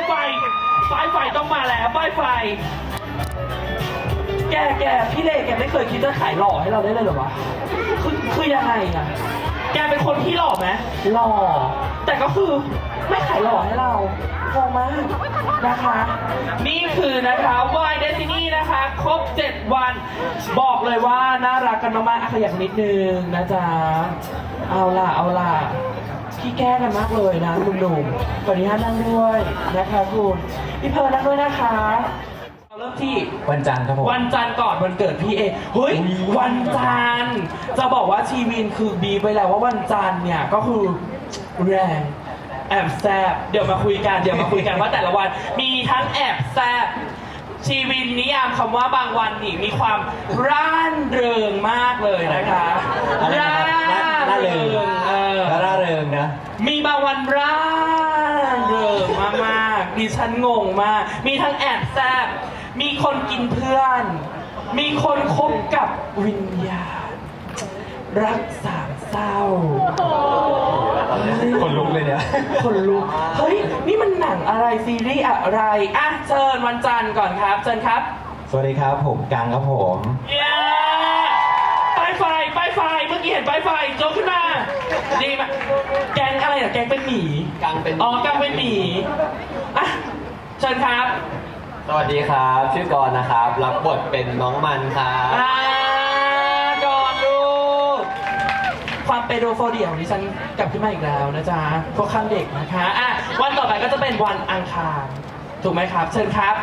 ต้องมาแล้วป้ายไฟ แกแกพี่เล่แกไม่เคยคิดจะขายหล่อให้เราได้เลยเหรอวะคือคือยังไงอะแกเป็นคนที่หล่อไหมหล่อ แต่ก็คือไม่ขายหล่อให้เรางงมากนะคะ นี่คือนะคะวายเดซินี่นะคะ ครบ 7 วัน บอกเลยว่าน่ารักกันมากๆอะขยับนิดนึงนะจ๊ะ เอาล่ะ เอาล่ะ พี่แก้กันมากเลยนะคุณหนุ่มขออนุญาตนั่งด้วยนะคะคุณพี่เพร์ลนั่งด้วยนะคะเราเริ่มที่ วันจันทร์ครับผม วันจันทร์ก่อนวันเกิดพี่เอเฮ้ย วันจันทร์จะบอกว่าชีวินคือบีไปแล้วว่าวันจันทร์เนี่ยก็คือแรงแอบแซบเดี๋ยวมาคุยกันเดี๋ยวมาคุยกันว่าแต่ละวัน มีทั้งแอบแซบชีวินนิยามคำว่าบางวันนี่มีความร่านเริงมากเลยนะคะ อะไรนะครับร่าร่าเริง เออ แล้วร่าเริงนะ มีบางวันร่าเริงมากๆดิฉันงงมาก มีทั้งแอบแซบมีคนกินเพื่อน มีคนคบกับวิญญาณ รักสามเศร้า คนลุกเลยเนี่ยคนลุก เฮ้ย นี่มันหนังอะไรซีรีส์อะไร อะ เชิญวันจันทร์ก่อนครับ เชิญครับ สวัสดีครับผมกังครับผมเย้ป้ายไฟป้ายไฟ เมื่อกี้เห็นป้ายไฟโจกขึ้นมา ดีมากแกง อะไรอะแกงเป็นหมีกังเป็นอ๋อกังเป็นหมีอะเชิญครับสวัสดีครับ ชื่อกรณ์นะครับ รับบทเป็นน้องมันครับอ่าก่อนลูกความเปโดโฟเดียของดิฉันกลับขึ้นมาอีกแล้วนะจ๊ะพวกข้างเด็กนะคะอะวันต่อไปก็จะเป็นวันอังคารถูกไหมครับ เชิญครับ